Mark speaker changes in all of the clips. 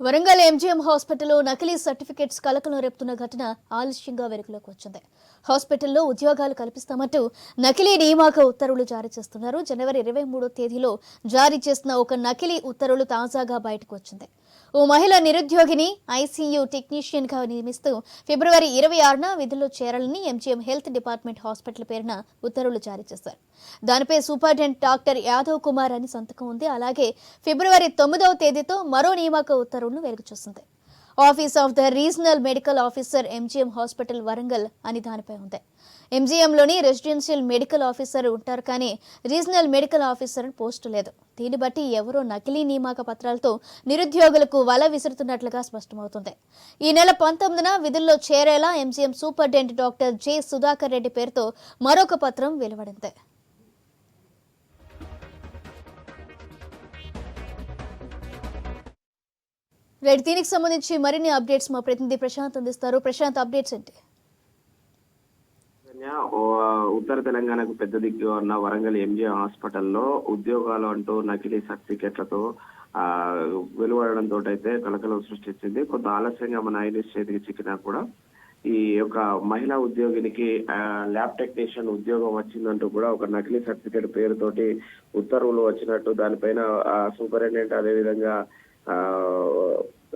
Speaker 1: Warangal MGM హాస్పిటల్లో నకిలీ certificates కలకలం రేపుతున్న ఘటన ఆలస్యంగా వెలుగులోకి వచ్చింది. హాస్పిటల్లో ఉద్యోగాలు కల్పిస్తామంటూ నకిలీ నియామక ఉత్తర్వులు జారీ చేస్తున్నారు. జనవరి ఇరవై మూడో తేదీలో జారీ చేసిన ఒక నకిలీ ఉత్తర్వులు తాజాగా బయటకు వచ్చింది. ఓ మహిళ నిరుద్యోగిని ఐసీయూ టెక్నీషియన్గా నియమిస్తూ ఫిబ్రవరి ఇరవై ఆరున విధుల్లో చేరాలని ఎంజీఎం హెల్త్ డిపార్ట్మెంట్ హాస్పిటల్ పేరున ఉత్తర్వులు జారీ చేశారు. దానిపై సూపరింటెండెంట్ డాక్టర్ యాదవ్ కుమార్ అని సంతకం ఉంది. అలాగే ఫిబ్రవరి తొమ్మిదవ తేదీతో మరో నియామక ఉత్తర్వులను వెలుగు చూస్తుంది office of the regional medical officer MGM hospital Warangal అని దానిపై ఉంది. ఎంజీఎంలోని రెసిడెన్షియల్ మెడికల్ ఆఫీసర్ ఉంటారు కానీ రీజనల్ మెడికల్ ఆఫీసర్ పోస్టు లేదు. దీన్ని బట్టి ఎవరో నకిలీ నియామక పత్రాలతో నిరుద్యోగులకు వల విసురుతున్నట్లుగా స్పష్టమవుతుంది. ఈ నెల పంతొమ్మిదిన విధుల్లో చేరేలా MGM superintendent doctor J Sudhakar Reddy పేరుతో మరొక పత్రం వెలువడింది. రైట్ దీనికి సంబంధించి మరిన్ని అప్డేట్స్ మా ప్రతినిధి ప్రశాంత్ అందిస్తారు. ప్రశాంత్ అప్డేట్స్ ఏంటి?
Speaker 2: ఉత్తర తెలంగాణకు పెద్ద దిక్కు ఉన్న వరంగల్ ఎంజే హాస్పిటల్లో ఉద్యోగాలు అంటూ నకిలీ సర్టిఫికెట్లతో ఆ, వెలువడడంతో అయితే కలకలం సృష్టించింది. కొంత ఆలస్యంగా మన ఐనిస్ చేతికి చిక్కినా కూడా ఈ యొక్క మహిళా ఉద్యోగినికి ల్యాబ్ టెక్నీషియన్ ఉద్యోగం వచ్చిందంటూ కూడా ఒక నకిలీ సర్టిఫికెట్ పేరుతోటి ఉత్తర్వులు వచ్చినట్టు దానిపైన సూపరింటెండెంట్ అదేవిధంగా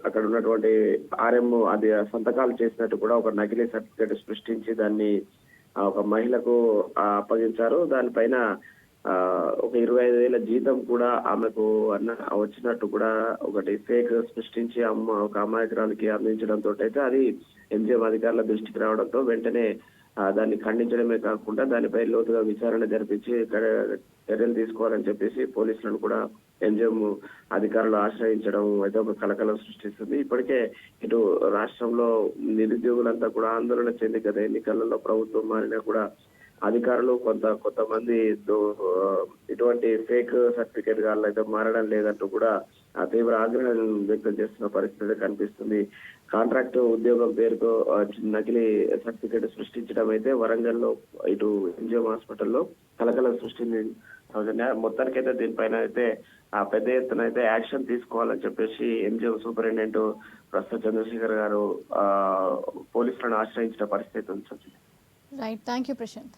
Speaker 2: అక్కడ ఉన్నటువంటి ఆర్ఎం అది సంతకాలు చేసినట్టు కూడా ఒక నకిలీ సర్టిఫికేట్ సృష్టించి దాన్ని ఆ, ఒక మహిళకు ఆ, అప్పగించారు. దానిపైన ఒక ఇరవై ఐదు వేల జీతం కూడా ఆమెకు అన్న వచ్చినట్టు కూడా ఒకటి ఫేక్ సృష్టించి అమ్మ ఒక అమాయకురాలకి అందించడంతో అయితే అది ఎంజిఎం అధికారుల దృష్టికి రావడంతో వెంటనే దాన్ని ఖండించడమే కాకుండా దానిపై లోతుగా విచారణ జరిపించి చర్యలు తీసుకోవాలని చెప్పేసి పోలీసులను కూడా ఎంజిఎం అధికారులు ఆశ్రయించడం అయితే ఒక కలకలం సృష్టిస్తుంది. ఇప్పటికే ఇటు రాష్ట్రంలో నిరుద్యోగులంతా కూడా ఆందోళన చెంది కదా ఎన్నికలలో ప్రభుత్వం మారినా కూడా అధికారులు కొంత కొంతమంది ఇటువంటి ఫేక్ సర్టిఫికేట్ గాళ్ళు అయితే మారడం లేదంటూ కూడా ఆ తీవ్ర ఆగ్రహం వ్యక్తం చేస్తున్న పరిస్థితి కనిపిస్తుంది. కాంట్రాక్ట్ ఉద్యోగం పేరుతో నకిలీ సర్టిఫికేట్ సృష్టించడం అయితే వరంగల్లో ఇటు ఎంజిఎం హాస్పిటల్లో కలకలం సృష్టించింది మొత్తానికైతే దీనిపైన అయితే ఆ పెద్ద ఎత్తున అయితే యాక్షన్ తీసుకోవాలని చెప్పేసి ఎంజిఎం సూపరింటెండెంట్ ప్రస్తుత చంద్రశేఖర్ గారు ఆ పోలీసులను ఆశ్రయించిన పరిస్థితి ఉంది.
Speaker 1: Right thank you Prashanth